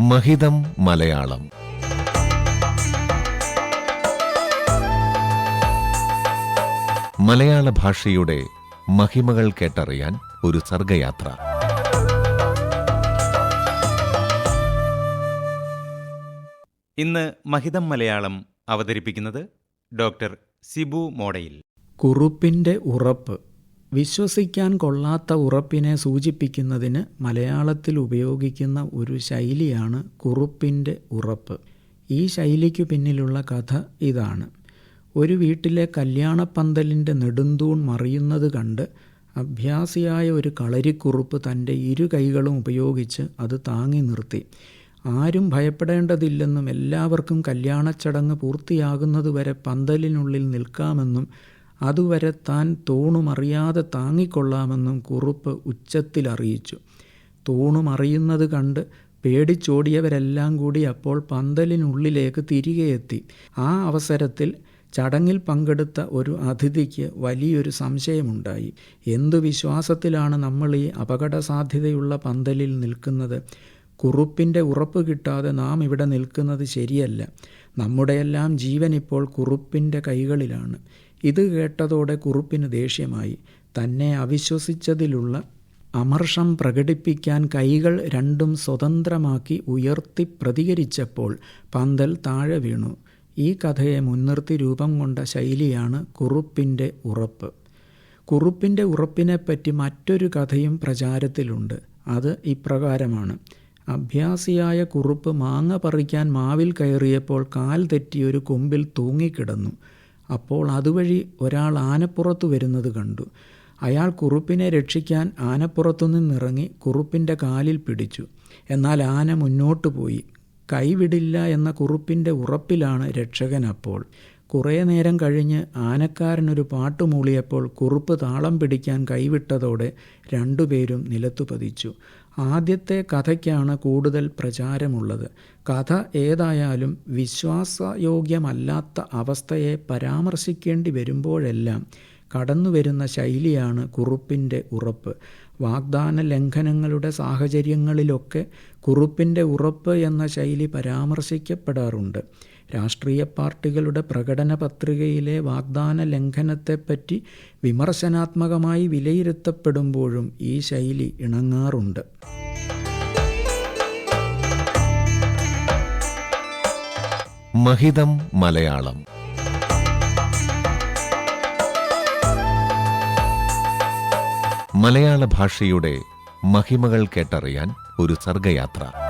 മഹിതം മലയാളം. മലയാള ഭാഷയുടെ മഹിമകൾ കേട്ടറിയാൻ ഒരു സർഗയാത്ര. ഇന്ന് മഹിതം മലയാളം അവതരിപ്പിക്കുന്നത് ഡോക്ടർ സിബു മോഡയിൽ. കുറുപ്പിന്റെ ഉറപ്പ്. വിശ്വസിക്കാൻ കൊള്ളാത്ത ഉറപ്പിനെ സൂചിപ്പിക്കുന്നതിന് മലയാളത്തിൽ ഉപയോഗിക്കുന്ന ഒരു ശൈലിയാണ് കുറുപ്പിന്റെ ഉറപ്പ്. ഈ ശൈലിക്കു പിന്നിലുള്ള കഥ ഇതാണ്. ഒരു വീട്ടിലെ കല്യാണപ്പന്തലിന്റെ നെടുന്തൂൺ മറിയുന്നത് കണ്ട് അഭ്യാസിയായ ഒരു കളരിക്കുറുപ്പ് തന്റെ ഇരു കൈകളും ഉപയോഗിച്ച് അത് താങ്ങി നിർത്തി. ആരും ഭയപ്പെടേണ്ടതില്ലെന്നും എല്ലാവർക്കും കല്യാണച്ചടങ്ങ് പൂർത്തിയാകുന്നതുവരെ പന്തലിനുള്ളിൽ നിൽക്കാമെന്നും അതുവരെ താൻ തൂണുമറിയാതെ താങ്ങിക്കൊള്ളാമെന്നും കുറുപ്പ് ഉച്ചത്തിൽ അറിയിച്ചു തൂണുമറിയുന്നത് കണ്ട് പേടിച്ചോടിയവരെല്ലാം കൂടി അപ്പോൾ പന്തലിനുള്ളിലേക്ക് തിരികെ എത്തി. ആ അവസരത്തിൽ ചടങ്ങിൽ പങ്കെടുത്ത ഒരു അതിഥിക്ക് വലിയൊരു സംശയമുണ്ടായി. എന്തു വിശ്വാസത്തിലാണ് നമ്മൾ ഈ അപകട സാധ്യതയുള്ള പന്തലിൽ നിൽക്കുന്നത്? കുറുപ്പിന്റെ ഉറപ്പ് കിട്ടാതെ നാം ഇവിടെ നിൽക്കുന്നത് ശരിയല്ല. നമ്മുടെയെല്ലാം ജീവൻ ഇപ്പോൾ കുറുപ്പിന്റെ കൈകളിലാണ്. ഇത് കേട്ടതോടെ കുറുപ്പിന് ദേഷ്യമായി. തന്നെ അവിശ്വസിച്ചതിലുള്ള അമർഷം പ്രകടിപ്പിക്കാൻ കൈകൾ രണ്ടും സ്വതന്ത്രമാക്കി ഉയർത്തി പ്രതികരിച്ചപ്പോൾ പന്തൽ താഴെ വീണു. ഈ കഥയെ മുൻനിർത്തി രൂപം കൊണ്ട ശൈലിയാണ് കുറുപ്പിന്റെ ഉറപ്പ്. കുറുപ്പിന്റെ ഉറപ്പിനെപ്പറ്റി മറ്റൊരു കഥയും പ്രചാരത്തിലുണ്ട്. അത് ഇപ്രകാരമാണ്. അഭ്യാസിയായ കുറുപ്പ് മാങ്ങ പറിക്കാൻ മാവിൽ കയറിയപ്പോൾ കാൽ തെറ്റി ഒരു കൊമ്പിൽ തൂങ്ങിക്കിടന്നു. അപ്പോൾ അതുവഴി ഒരാൾ ആനപ്പുറത്ത് വരുന്നത് കണ്ടു. അയാൾ കുറുപ്പിനെ രക്ഷിക്കാൻ ആനപ്പുറത്തു നിന്നിറങ്ങി കുറുപ്പിന്റെ കാലിൽ പിടിച്ചു. എന്നാൽ ആന മുന്നോട്ടു പോയി. കൈവിടില്ല എന്ന കുറുപ്പിന്റെ ഉറപ്പിലാണ് രക്ഷകൻ അപ്പോൾ. കുറേ നേരം കഴിഞ്ഞ് ആനക്കാരനൊരു പാട്ട് മൂളിയപ്പോൾ കുറുപ്പ് താളം പിടിക്കാൻ കൈവിട്ടതോടെ രണ്ടുപേരും നിലത്തു പതിച്ചു. ആദ്യത്തെ കഥയ്ക്കാണ് കൂടുതൽ പ്രചാരമുള്ളത്. കഥ ഏതായാലും വിശ്വാസയോഗ്യമല്ലാത്ത അവസ്ഥയെ പരാമർശിക്കേണ്ടി വരുമ്പോഴെല്ലാം കടന്നുവരുന്ന ശൈലിയാണ് കുറുപ്പിന്റെ ഉറപ്പ്. വാഗ്ദാന ലംഘനങ്ങളുടെ സാഹചര്യങ്ങളിലൊക്കെ കുറുപ്പിന്റെ ഉറപ്പ് എന്ന ശൈലി പരാമർശിക്കപ്പെടാറുണ്ട്. രാഷ്ട്രീയ പാർട്ടികളുടെ പ്രകടന പത്രികയിലെ വാഗ്ദാന ലംഘനത്തെപ്പറ്റി വിമർശനാത്മകമായി വിലയിരുത്തപ്പെടുമ്പോഴും ഈ ശൈലി ഇണങ്ങാറുണ്ട്. മഹിതം മലയാളം. മലയാള ഭാഷയുടെ മഹിമകൾ കേട്ടറിയാൻ ഒരു സർഗയാത്ര.